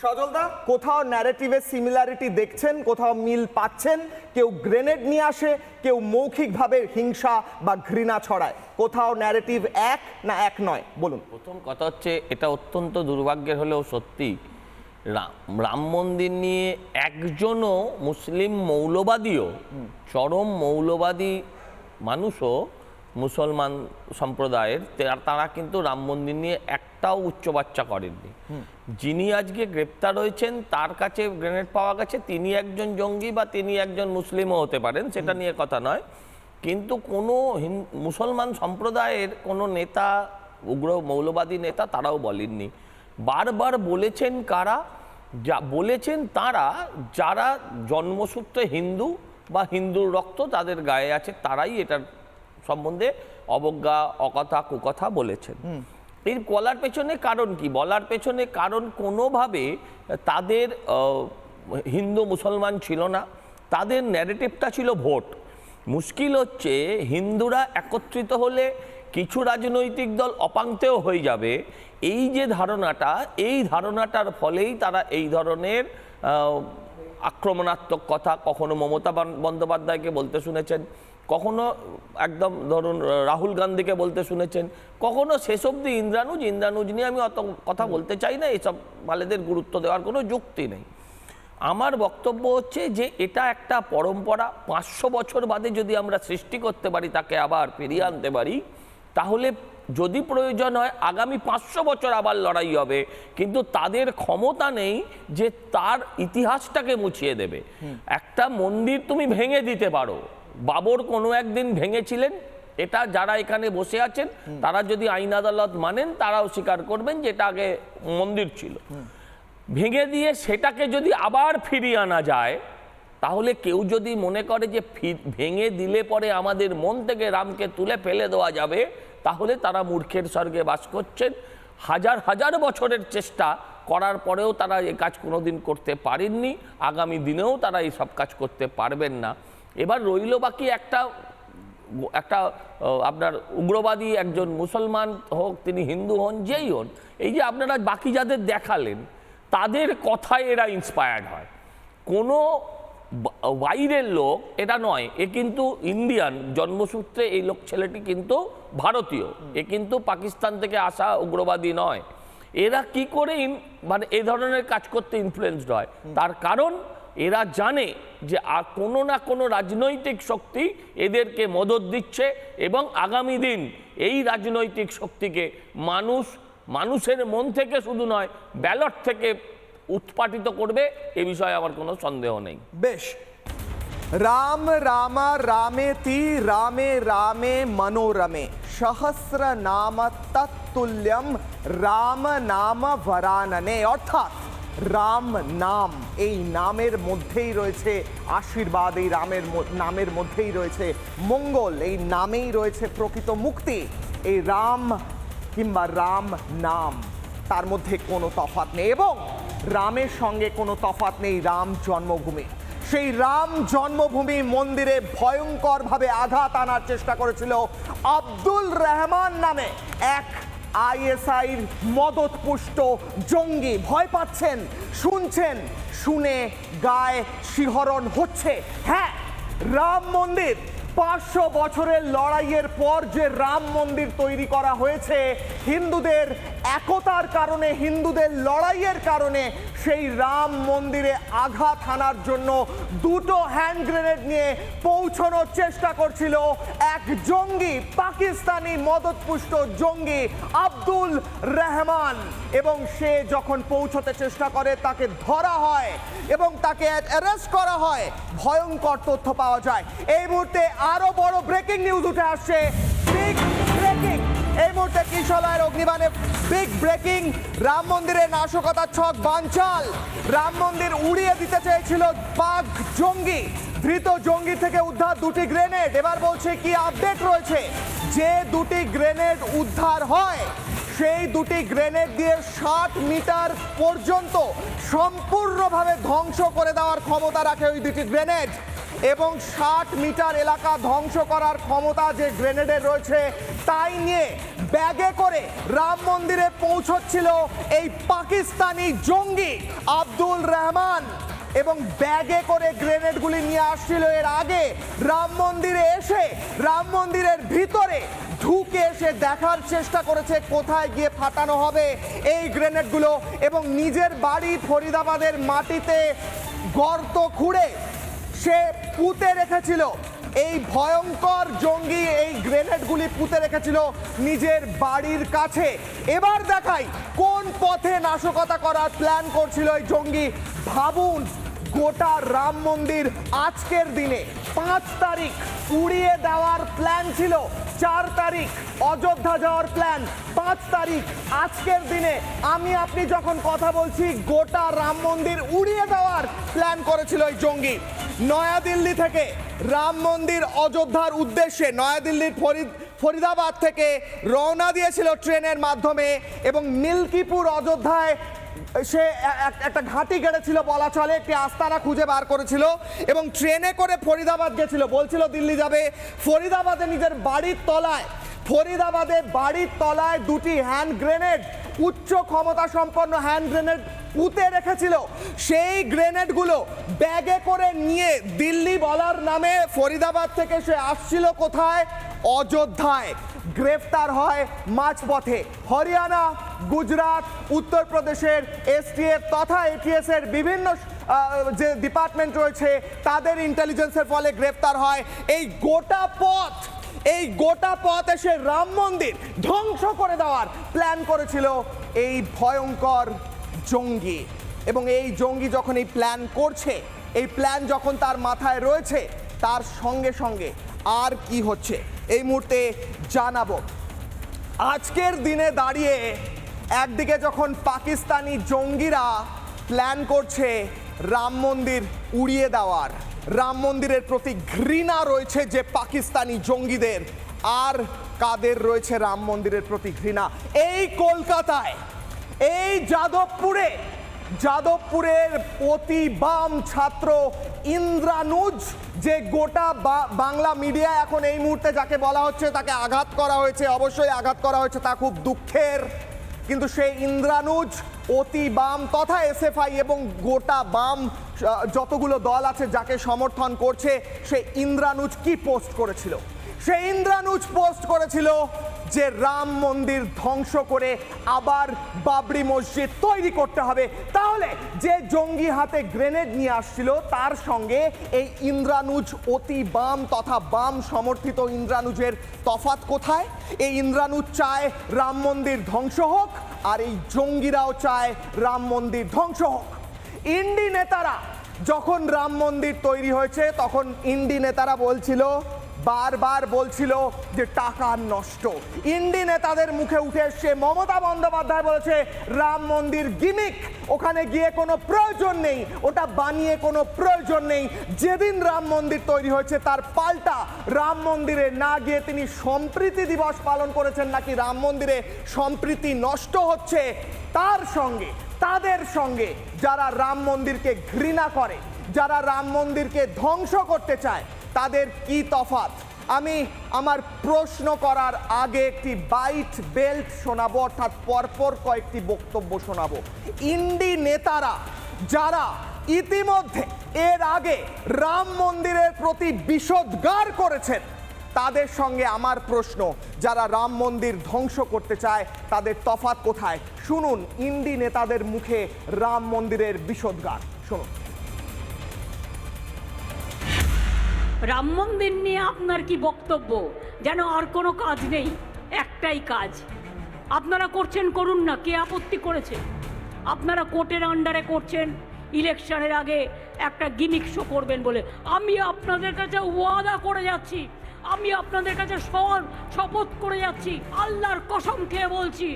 সজলদা কোথাও ন্যারেটিভের সিমিলারিটি দেখছেন কোথাও মিল পাচ্ছেন কেউ গ্রেনেড নিয়ে আসে কেউ মৌখিকভাবে হিংসা বা ঘৃণা ছড়ায়। কোথাও ন্যারেটিভ এক না এক নয় বলুন। প্রথম কথা হচ্ছে এটা অত্যন্ত দুর্ভাগ্যের হলেও সত্যি। রাম রাম মন্দির নিয়ে একজনও মুসলিম মৌলবাদীও চরম মৌলবাদী মানুষও মুসলমান সম্প্রদায়ের তারা কিন্তু রাম মন্দির নিয়ে একটাও উচ্চবাচ্চা করেননি। যিনি আজকে গ্রেপ্তার হয়েছেন তার কাছে গ্রেনেড পাওয়া গেছে তিনি একজন জঙ্গি বা তিনি একজন মুসলিমও হতে পারেন সেটা নিয়ে কথা নয়। কিন্তু কোনো মুসলমান সম্প্রদায়ের কোনো নেতা উগ্র মৌলবাদী নেতা তারাও বলেননি। বারবার বলেছেন কারা? যা বলেছেন তারা যারা জন্মসূত্রে হিন্দু বা হিন্দুর রক্ত তাদের গায়ে আছে তারাই এটার সম্বন্ধে অবজ্ঞা অকথা কুকথা বলেছেন। এর বলার পেছনে কারণ কি? বলার পেছনে কারণ কোনোভাবে তাদের হিন্দু মুসলমান ছিল না। তাদের ন্যারেটিভটা ছিল ভোট। মুশকিল হচ্ছে হিন্দুরা একত্রিত হলে কিছু রাজনৈতিক দল অপাঙ্ক্তেও হয়ে যাবে। এই যে ধারণাটা এই ধারণাটার ফলেই তারা এই ধরনের আক্রমণাত্মক কথা কখনো মমতা বন্দ্যোপাধ্যায়কে বলতে শুনেছেন। কখনো একদম ধরুন রাহুল গান্ধীকে বলতে শুনেছেন কখনো শেষ অবধি ইন্দ্রানুজ ইন্দ্রানুজ নিয়ে আমি অত কথা বলতে চাই না এসব মালেদের গুরুত্ব দেওয়ার কোনো যুক্তি নেই। আমার বক্তব্য হচ্ছে যে এটা একটা পরম্পরা পাঁচশো বছর বাদে যদি আমরা সৃষ্টি করতে পারি তাকে আবার ফিরিয়ে আনতে পারি তাহলে যদি প্রয়োজন হয় আগামী পাঁচশো বছর আবার লড়াই হবে কিন্তু তাদের ক্ষমতা নেই যে তার ইতিহাসটাকে মুছিয়ে দেবে। একটা মন্দির তুমি ভেঙে দিতে পারো। বাবর কোনো একদিন ভেঙেছিলেন এটা যারা এখানে বসে আছেন তারা যদি আইন আদালত মানেন তারাও স্বীকার করবেন যে এটা আগে মন্দির ছিল। ভেঙে দিয়ে সেটাকে যদি আবার ফিরিয়ে আনা যায় তাহলে কেউ যদি মনে করে যে ভেঙে দিলে পরে আমাদের মন থেকে রামকে তুলে ফেলে দেওয়া যাবে তাহলে তারা মূর্খের স্বর্গে বাস করছেন। হাজার হাজার বছরের চেষ্টা করার পরেও তারা এই কাজ কোনোদিন করতে পারেননি। আগামী দিনেও তারা এই সব কাজ করতে পারবেন না। এবার রইল বাকি একটা একটা আপনার উগ্রবাদী একজন মুসলমান হোক, তিনি হিন্দু হন, যেই হন, এই যে আপনারা বাকি যাদের দেখালেন, তাদের কথায় এরা ইন্সপায়ার্ড হয়। কোনো বাইরের লোক, এটা নয়, এ কিন্তু ইন্ডিয়ান জন্মসূত্রে এই লোক ছেলেটি কিন্তু ভারতীয়, এ কিন্তু পাকিস্তান থেকে আসা উগ্রবাদী নয়। এরা কি করে মানে এই ধরনের কাজ করতে ইনফ্লুয়েসড হয়? তার কারণ এরা জানে যে আর কোনো না কোনো রাজনৈতিক শক্তি এদেরকে মদত দিচ্ছে এবং আগামী দিন এই রাজনৈতিক শক্তিকে মানুষ, মানুষের মন থেকে শুধু নয়, ব্যালট থেকে উৎপাটিত করবে, এ বিষয়ে আমার কোনো সন্দেহ নেই। বেশ। রাম, রামা রামেতি রামে রামে, মনোরমে। সহস্র নাম তৎতুল্যম, রাম, নাম ভরাননে। অর্থাৎ রাম নাম। এই নামের মধ্যেই রয়েছে আশীর্বাদ, এই রামের নামের মধ্যেই রয়েছে মঙ্গল, এই নামেই রয়েছে প্রকৃত মুক্তি। এই রাম কিংবা রাম নাম, তার মধ্যে কোনো তফাৎ নেই এবং রামের সঙ্গে কোনো তফাৎ নেই রাম জন্মভূমি। সেই রাম জন্মভূমি মন্দিরে ভয়ঙ্করভাবে আঘাত আনার চেষ্টা করেছিল আব্দুল রহমান নামে এক আইএসআইর মদতপুষ্ট জঙ্গি ভয় পাচ্ছেন, শুনছেন, শুনে গায়ে শিহরণ হচ্ছে। হ্যাঁ রাম মন্দির, পাঁচশো বছরের লড়াইয়ের পর যে রাম মন্দির তৈরি করা হয়েছে, হিন্দুদের একতার কারণে, হিন্দুদের লড়াইয়ের কারণে সেই রাম মন্দিরে আঘাত হানার জন্য দুটো হ্যান্ড গ্রেনেড নিয়ে পৌঁছানোর চেষ্টা করছিল এক জঙ্গি, পাকিস্তানি মদতপুষ্ট জঙ্গি আব্দুল রহমান। এবং সে যখন পৌঁছতে চেষ্টা করে, তাকে ধরা হয় এবং তাকে অ্যারেস্ট করা হয়। ভয়ঙ্কর তথ্য পাওয়া যায়। এই মুহূর্তে আরও বড় ব্রেকিং নিউজ উঠে আসছে। এই মুহূর্তে কিশলয়ের অগ্নিবাণে বিগ ব্রেকিং রাম মন্দিরে নাশকতার ছক বানচাল রাম মন্দির উড়িয়ে দিতে চেয়েছিল পাক জঙ্গি। ধৃত জঙ্গি থেকে উদ্ধার দুটি গ্রেনেড এবার বলছে কি আপডেট রয়েছে? যে দুটি গ্রেনেড উদ্ধার হয়, সেই দুটি গ্রেনেড দিয়ে ষাট মিটার পর্যন্ত সম্পূর্ণভাবে ধ্বংস করে দেওয়ার ক্ষমতা রাখে ওই দুটি গ্রেনেড এবং ষাট মিটার এলাকা ধ্বংস করার ক্ষমতা যে গ্রেনেডের রয়েছে, তাই নিয়ে ব্যাগে করে রাম মন্দিরে পৌঁছচ্ছিল এই পাকিস্তানি জঙ্গি আব্দুল রহমান। এবং ব্যাগে করে গ্রেনেডগুলি নিয়ে আসছিল এর আগে রাম মন্দিরে এসে, রাম মন্দিরের ভিতরে ঢুকে এসে দেখার চেষ্টা করেছে কোথায় গিয়ে ফাটানো হবে এই গ্রেনেডগুলো। এবং নিজের বাড়ি ফরিদাবাদের মাটিতে গর্ত খুঁড়ে সে পুঁতে রেখেছিল। এই ভয়ঙ্কর জঙ্গি এই গ্রেনেডগুলি পুঁতে রেখেছিল নিজের বাড়ির কাছে। এবার দেখাই কোন পথে নাশকতা করার প্ল্যান করছিল এই জঙ্গি। ভাবুন, গোটা রাম মন্দির আজকের দিনে। পাঁচ তারিখ উড়িয়ে দেওয়ার প্ল্যান ছিল। চার তারিখ অযোধ্যা যাওয়ার প্ল্যান পাঁচ তারিখ আজকের দিনে আমি আপনি যখন কথা বলছি, গোটা রাম মন্দির উড়িয়ে দেওয়ার প্ল্যান করেছিল এই জঙ্গি। নয়াদিল্লি থেকে রাম মন্দির অযোধ্যার উদ্দেশ্যে নয়াদিল্লির ফরিদ, ফরিদাবাদ থেকে রওনা দিয়েছিল ট্রেনের মাধ্যমে এবং মিল্কিপুর অযোধ্যায় সে এক- একটা ঘাঁটি গেড়েছিল, বলা চলে, একটি আস্তানা খুঁজে বার করেছিল এবং ট্রেনে করে ফরিদাবাদ গেছিল। বলছিল দিল্লি যাবে। ফরিদাবাদে নিজের বাড়ির তলায় ফরিদাবাদে বাড়ির তলায় দুটি হ্যান্ড গ্রেনেড, উচ্চ ক্ষমতা সম্পন্ন হ্যান্ড গ্রেনেড পুঁতে রেখেছিল। সেই গ্রেনেডগুলো ব্যাগে করে নিয়ে দিল্লি বলার নামে ফরিদাবাদ থেকে সে আসছিল কোথায়? অযোধ্যায়। গ্রেফতার হয় মাঝপথে। হরিয়ানা, গুজরাট, উত্তরপ্রদেশের এসটিএফ তথা এটিএস এর বিভিন্ন যে ডিপার্টমেন্ট রয়েছে, তাদের ইন্টেলিজেন্সের ফলে গ্রেফতার হয়। এই গোটা পথ এই গোটা পথ এসে রাম মন্দির ধ্বংস করে দেওয়ার প্ল্যান করেছিল এই ভয়ঙ্কর জঙ্গি। এবং এই জঙ্গি যখন এই প্ল্যান করছে, এই প্ল্যান যখন তার মাথায় রয়েছে, তার সঙ্গে সঙ্গে আর কি হচ্ছে, এই মুহূর্তে জানাব। আজকের দিনে দাঁড়িয়ে একদিকে যখন পাকিস্তানি জঙ্গিরা প্ল্যান করছে রাম মন্দির উড়িয়ে দেওয়ার। রাম মন্দিরের প্রতি ঘৃণা রয়েছে যে পাকিস্তানি জঙ্গিদের। আর কাদের রয়েছে রাম মন্দিরের প্রতি ঘৃণা? এই কলকাতায়, এই যাদবপুরে, যাদবপুরের অতি বাম ছাত্র ইন্দ্রানুজ যে গোটা বাংলা মিডিয়া এখন এই মুহূর্তে যাকে বলা হচ্ছে তাকে আঘাত করা হয়েছে, অবশ্যই আঘাত করা হয়েছে, তা খুব দুঃখের। কিন্তু সে ইন্দ্রানুজ, অতি বাম তথা এসএফআই এবং গোটা বাম যতগুলো দল আছে যাকে সমর্থন করছে সে ইন্দ্রানুজ কি পোস্ট করেছিল? সে ইন্দ্রানুজ পোস্ট করেছিল যে রাম মন্দির ধ্বংস করে আবার বাবরি মসজিদ তৈরি করতে হবে। তাহলে যে জঙ্গি হাতে গ্রেনেড নিয়ে আসছিল, তার সঙ্গে এই ইন্দ্রানুজ অতি বাম তথা বাম সমর্থিত ইন্দ্রানুজের তফাত কোথায়? এই ইন্দ্রানুজ চায় রাম মন্দির ধ্বংস হোক, আর এই জঙ্গিরাও চায় রাম মন্দির ধ্বংস হোক। ইন্ডি নেতারা যখন রাম মন্দির তৈরি হয়েছে, তখন ইন্ডি নেতারা বলছিল বারবার বলছিল যে টাকা নষ্ট। ইন্ডি নেতাদের মুখে উঠে এসছে মমতা বন্দ্যোপাধ্যায় বলেছে, রাম মন্দির গিমিক, ওখানে গিয়ে কোনো প্রয়োজন নেই, ওটা বানিয়ে কোনো প্রয়োজন নেই। যেদিন রাম মন্দির তৈরি হয়েছে, তার পাল্টা রাম মন্দিরে না গিয়ে তিনি সম্প্রীতি দিবস পালন করেছেন নাকি রাম মন্দিরে সম্প্রীতি নষ্ট হচ্ছে। তার সঙ্গে, তাদের সঙ্গে যারা রাম মন্দিরকে ঘৃণা করে, যারা রাম মন্দিরকে ধ্বংস করতে চায় তাদের কি তফাৎ? আমি আমার প্রশ্ন করার আগে একটি বাইট বেল্ট শোনাবো, অর্থাৎ পরপর কয়েকটি বক্তব্য শোনাবো। ইন্ডি নেতারা যারা ইতিমধ্যে এর আগে রাম মন্দিরের প্রতি বিষোদ্গার করেছেন, তাদের সঙ্গে আমার প্রশ্ন, যারা রাম মন্দির ধ্বংস করতে চায়, তাদের তফাৎ কোথায়? শুনুন, ইন্ডি নেতাদের মুখে রাম মন্দিরের বিষোদ্গার। শুনুন। রাম মন্দির নিয়ে আপনার কি বক্তব্য? যেন আর কোনো কাজ নেই, একটাই কাজ। আপনারা করছেন করুন না, কে আপত্তি করেছে? আপনারা কোর্টের আন্ডারে করছেন, ইলেকশনের আগে একটা গিমিক শো করবেন বলে। আমি আপনাদের কাছে ওয়াদা করে যাচ্ছি, আমি আপনাদের কাছে শপথ করে যাচ্ছি, আল্লাহর কসম খেয়ে বলছি।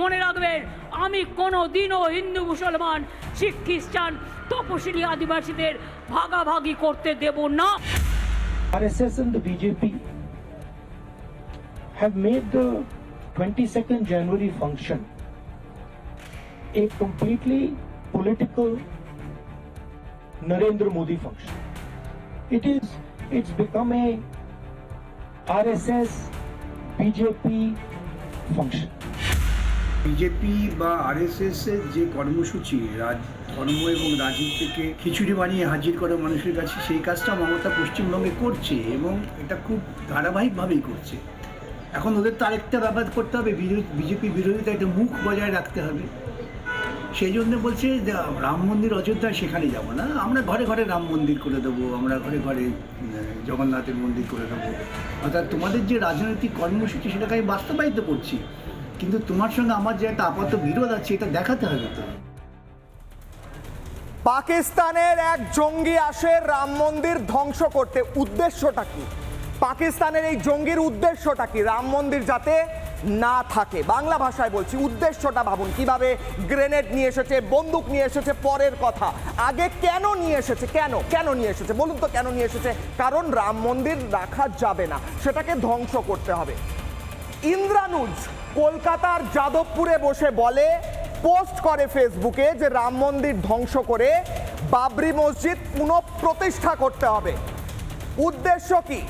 মনে রাখবেন, আমি কোনো দিনও হিন্দু, মুসলমান, শিখ, খ্রিস্টান, তপশিলি, আদিবাসীদের ভাগাভাগি করতে দেব না। RSS and the BJP have made the 22nd January function a completely political Narendra Modi function. It is, it's become a RSS, BJP, function. BJP বা আরএসএস এর যে কর্মসূচি রাজ ধর্ম এবং রাজনীতিকে খিচুড়ি বানিয়ে হাজির করে মানুষের কাছে সেই কাজটা মমতা পশ্চিমবঙ্গে করছে এবং এটা খুব ধারাবাহিকভাবেই করছে। এখন ওদের তো আরেকটা ব্যাপার করতে হবে বিজেপি বিরোধিতা একটা মুখ বজায় রাখতে হবে। সেই জন্য বলছে যে, রাম মন্দির অযোধ্যায় সেখানে যাব না, আমরা ঘরে ঘরে রাম মন্দির করে দেবো, আমরা ঘরে ঘরে জগন্নাথের মন্দির করে দেবো। অর্থাৎ তোমাদের যে রাজনৈতিক কর্মসূচি সেটাকে আমি বাস্তবায়িত করছি, কিন্তু তোমার সঙ্গে আমার যে একটা আপাত বিরোধ আছে, এটা দেখাতে হবে তো। পাকিস্তানের এক জঙ্গি আসে রাম মন্দির ধ্বংস করতে। উদ্দেশ্যটা কি? পাকিস্তানের এই জঙ্গির উদ্দেশ্যটা কি? রাম মন্দির যাতে না থাকে। বাংলা ভাষায় বলছি, উদ্দেশ্যটা ভাবুন, কীভাবে গ্রেনেড নিয়ে এসেছে, বন্দুক নিয়ে এসেছে, পরের কথা। আগে কেন নিয়ে এসেছে? কেন? কেন নিয়ে এসেছে? বলুন তো কেন নিয়ে এসেছে? কারণ রাম মন্দির রাখা যাবে না। সেটাকে ধ্বংস করতে হবে। ইন্দ্রানুজ কলকাতার যাদবপুরে বসে বলে পোস্ট করে ফেসবুকে যে রাম মন্দির ধ্বংস করে বাবরি মসজিদ পুনঃপ্রতিষ্ঠা করতে হবে। উদ্দেশ্য কি?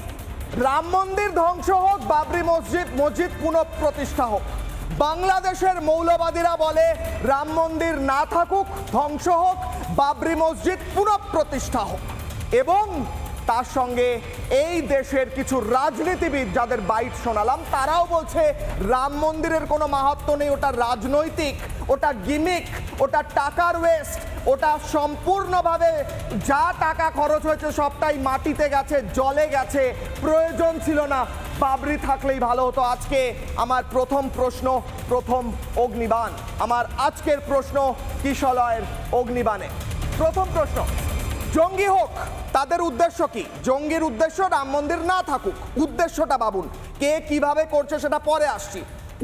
রাম মন্দির ধ্বংস হোক, বাবরি মসজিদ মসজিদ পুনঃপ্রতিষ্ঠা হোক। বাংলাদেশের মৌলবাদীরা বলে, রাম মন্দির না থাকুক, ধ্বংস হোক, বাবরি মসজিদ পুনঃপ্রতিষ্ঠা হোক। এবং তার সঙ্গে এই দেশের কিছু রাজনীতিবিদ যাদের বাইট শোনালাম, তারাও বলছে রাম মন্দিরের কোনো মাহাত্ম নেই, ওটা রাজনৈতিক, ওটা গিমিক, ওটা টাকার ওয়েস্ট ওটা সম্পূর্ণভাবে যা টাকা খরচ হয়েছে সবটাই মাটিতে গেছে, জলে গেছে, প্রয়োজন ছিল না, বাবরি থাকলেই ভালো হতো। আজকে আমার প্রথম প্রশ্ন, প্রথম অগ্নিবাণ, আমার আজকের প্রশ্ন কিশলয়ের অগ্নিবাণে। প্রথম প্রশ্ন, জঙ্গি হোক তাদের উদ্দেশ্য কি? জঙ্গির উদ্দেশ্য রাম মন্দির না থাকুক? উদ্দেশ্যটা ভাবুন। কে কীভাবে করছে সেটা পরে আসছি।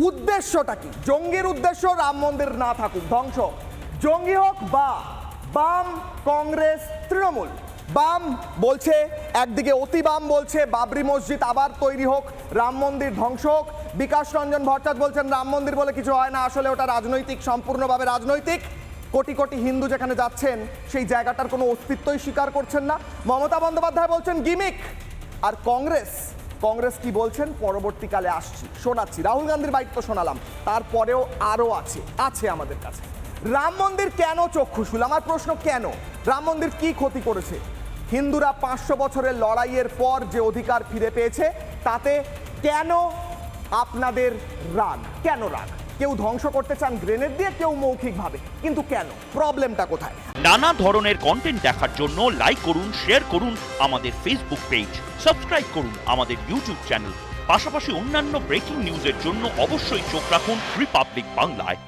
উদ্দেশ্যটা কি? জঙ্গির উদ্দেশ্য রাম মন্দির না থাকুক। ধ্বংস জঙ্গি হোক বা বাম কংগ্রেস তৃণমূল। বাম বলছে, একদিকে অতি বাম বলছে, বাবরি মসজিদ আবার তৈরি হোক, রাম মন্দির ধ্বংস হোক। বিকাশ রঞ্জন ভট্টাচার্য বলছেন, রাম মন্দির বলে কিছু হয় না। আসলে ওটা রাজনৈতিক, সম্পূর্ণভাবে রাজনৈতিক। কোটি কোটি হিন্দু যেখানে যাচ্ছেন, সেই জায়গাটার কোনো অস্তিত্বই স্বীকার করছেন না। মমতা বন্দ্যোপাধ্যায় বলছেন, গিমিক। আর কংগ্রেস কংগ্রেস কি বলছেন, পরবর্তীকালে আসছি। শোনাচ্ছি। রাহুল গান্ধীর বাইক তো শোনালাম। তারপরেও আরও আছে আছে আমাদের কাছে। রাম মন্দির কেন চক্ষুশুল আমার প্রশ্ন, কেন? রাম মন্দির কি ক্ষতি করেছে? হিন্দুরা পাঁচশো বছরের লড়াইয়ের পর যে অধিকার ফিরে পেয়েছে, তাতে কেন আপনাদের রাগ? কেন রাগ? কেউ ধ্বংস করতে চান গ্রেনেড দিয়ে, কেউ মৌখিকভাবে। কিন্তু কেন? প্রবলেমটা কোথায়? নানা ধরনের কন্টেন্ট দেখার জন্য লাইক করুন শেয়ার করুন আমাদের ফেসবুক পেজ সাবস্ক্রাইব করুন আমাদের ইউটিউব চ্যানেল পাশাপাশি অন্যান্য ব্রেকিং নিউজের জন্য অবশ্যই চোখ রাখুন রিপাবলিক বাংলায়